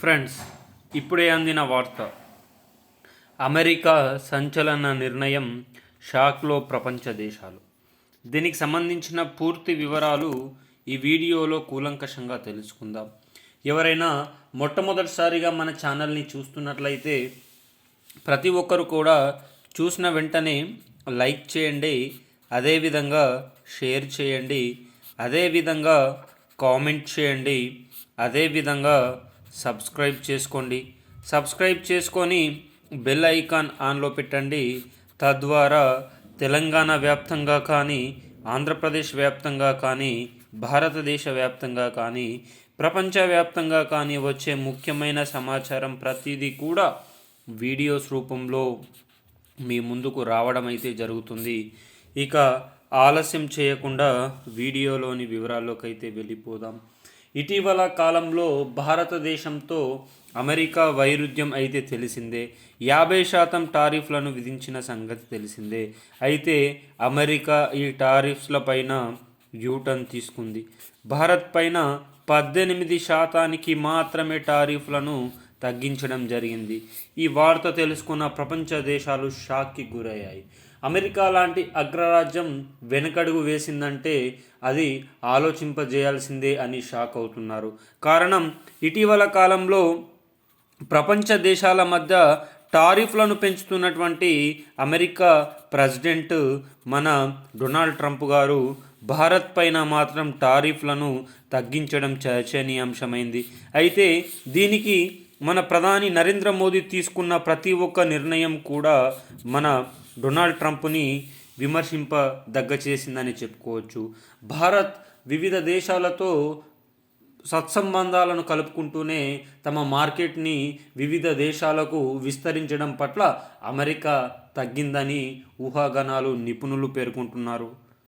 Friends ఇప్పుడే అందిన వార్త. అమెరికా సంచలన నిర్ణయం షాక్లో ప్రపంచ దేశాలు. దీనికి సంబంధించిన పూర్తి వివరాలు ఈ వీడియోలో కూలంకషంగా తెలుసుకుందాం. ఎవరైనా మొట్టమొదటిసారిగా మన ఛానల్ని చూస్తున్నట్లయితే ప్రతి ఒక్కరు కూడా చూసిన వెంటనే లైక్ చేయండి అదేవిధంగా షేర్ చేయండి అదేవిధంగా కామెంట్ చేయండి అదేవిధంగా సబ్స్క్రైబ్ చేసుకోండి. సబ్స్క్రైబ్ చేసుకొని బెల్ ఐకాన్ ఆన్లో పెట్టండి. తద్వారా తెలంగాణ వ్యాప్తంగా కానీ ఆంధ్రప్రదేశ్ వ్యాప్తంగా కానీ భారతదేశ వ్యాప్తంగా కానీ ప్రపంచవ్యాప్తంగా కానీ వచ్చే ముఖ్యమైన సమాచారం ప్రతిదీ కూడా వీడియోస్ రూపంలో మీ ముందుకు రావడం అయితే జరుగుతుంది. ఇక ఆలస్యం చేయకుండా వీడియోలోని వివరాల్లోకి అయితే వెళ్ళిపోదాం. ఇటీవల కాలంలో భారతదేశంతో అమెరికా వైరుధ్యం అయితే తెలిసిందే. యాభై శాతం టారిఫ్లను విధించిన సంగతి తెలిసిందే. అయితే అమెరికా ఈ టారిఫ్స్ల పైన యూటర్న్ తీసుకుంది. భారత్ పైన పద్దెనిమిది శాతానికి మాత్రమే టారిఫ్లను తగ్గించడం జరిగింది. ఈ వార్త తెలుసుకున్న ప్రపంచ దేశాలు షాక్కి గురయ్యాయి. అమెరికా లాంటి అగ్రరాజ్యం వెనకడుగు వేసిందంటే అది ఆలోచింపజేయాల్సిందే అని షాక్ అవుతున్నారు. కారణం ఇటీవల కాలంలో ప్రపంచ దేశాల మధ్య టారిఫ్లను పెంచుతున్నటువంటి అమెరికా ప్రెసిడెంట్ మన డొనాల్డ్ ట్రంప్ గారు భారత్ పైన మాత్రం టారిఫ్లను తగ్గించడం చర్చనీయాంశమైంది. అయితే దీనికి మన ప్రధాని నరేంద్ర మోదీ తీసుకున్న ప్రతి ఒక్క నిర్ణయం కూడా మన డొనాల్డ్ ట్రంప్ని విమర్శింపదగ్గ చేసిందని చెప్పుకోవచ్చు. భారత్ వివిధ దేశాలతో సత్సంబంధాలను కలుపుకుంటూనే తమ మార్కెట్ని వివిధ దేశాలకు విస్తరించడం పట్ల అమెరికా తగ్గిందని ఊహాగానాలు నిపుణులు పేర్కొంటున్నారు.